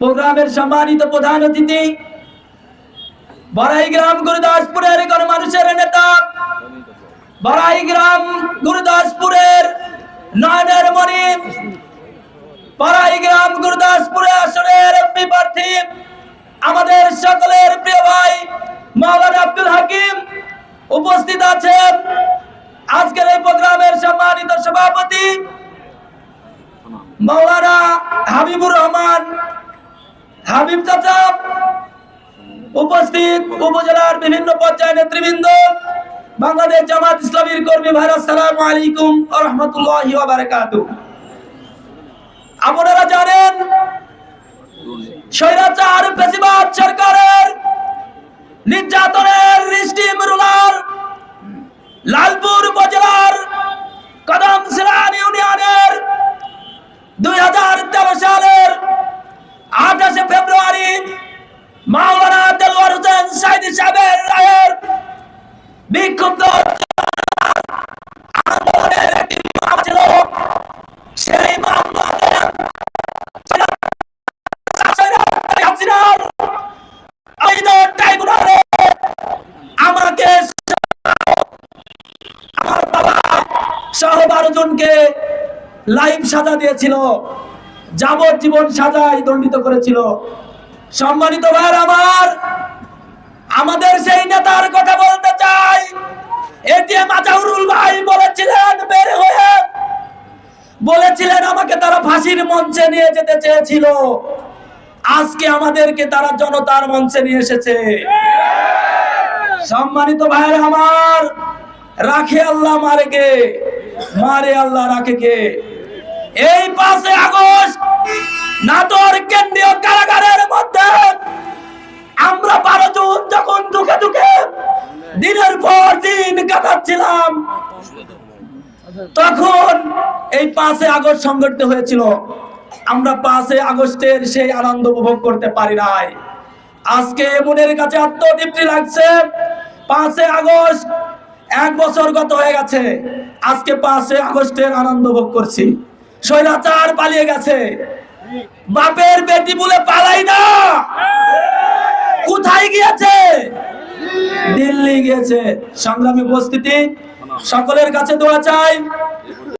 প্রোগ্রামের সম্মানিত প্রধান অতিথি, বড়াইগ্রাম গুরুদাসপুরের গণমানুষের নেতা, বড়াইগ্রাম গুরুদাসপুরের নয়নের মণি, বড়াইগ্রাম গুরুদাসপুরে আসনের এমপি প্রার্থী, আমাদের সকলের প্রিয় ভাই মাওলানা আব্দুল হাকিম উপস্থিত আছেন। আজকের এই প্রোগ্রামের সম্মানিত সভাপতি মাওলানা হাবিবুর রহমান হাবিব চাচা, উপস্থিত উপজেলার বিভিন্ন পর্যায়ে নেতৃবৃন্দ, বাংলাদেশ জামাত ইসলামীর কর্মী ভাইরা সালাম আলাইকুম রহমতুল্লাহ আপনারা জানেন, স্বৈরাচার বেশিরভাগ সরকারের নির্যাতনের আঠাশে ফেব্রুয়ারি মাওলানা হোসেন সাইদি সাহেবের রায়ের বিক্ষুব্ধ আমার বাবা লাইভ সাজা দিয়েছিল। যাবজ্জীবন সাজায় দণ্ডিত করেছিল। সম্মানিত ভাইয়ের আমার, আমাদের সেই নেতার কথা বলতে চাই। ফাঁসির মঞ্চে নিয়ে যেতে চেয়েছিল। আজকে আমাদেরকে তারা জনতার মঞ্চে নিয়ে এসেছে। সম্মানিত ভাইয়ের আমার, রাখে আল্লাহ মারে কে মারে আল্লাহ রাখে কে এই পাঁচে আগস্ট নাটোর কেন্দ্রীয় কারাগারের মধ্যে আমরা বারো জুন যখন ঢুকে ঢুকে দিনের পর দিন কাটাচ্ছিলাম, তখন এই পাঁচে আগস্ট সংগঠিত হয়েছিল। আমরা পাঁচে আগস্টের সেই আনন্দ উপভোগ করতে পারি নাই। আজকে মনের কাছে আত্মতৃপ্তি লাগছে। পাঁচে আগস্ট এক বছর গত হয়ে গেছে। আজকে পাঁচে আগস্টের আনন্দ ভোগ করছি। স্বৈরাচার পালিয়ে গেছে। বাপের বেটি বলে পালাই না। কোথায় গিয়েছে? দিল্লি গিয়েছে। সংগ্রামী উপস্থিতি, সকলের কাছে দোয়া চাই।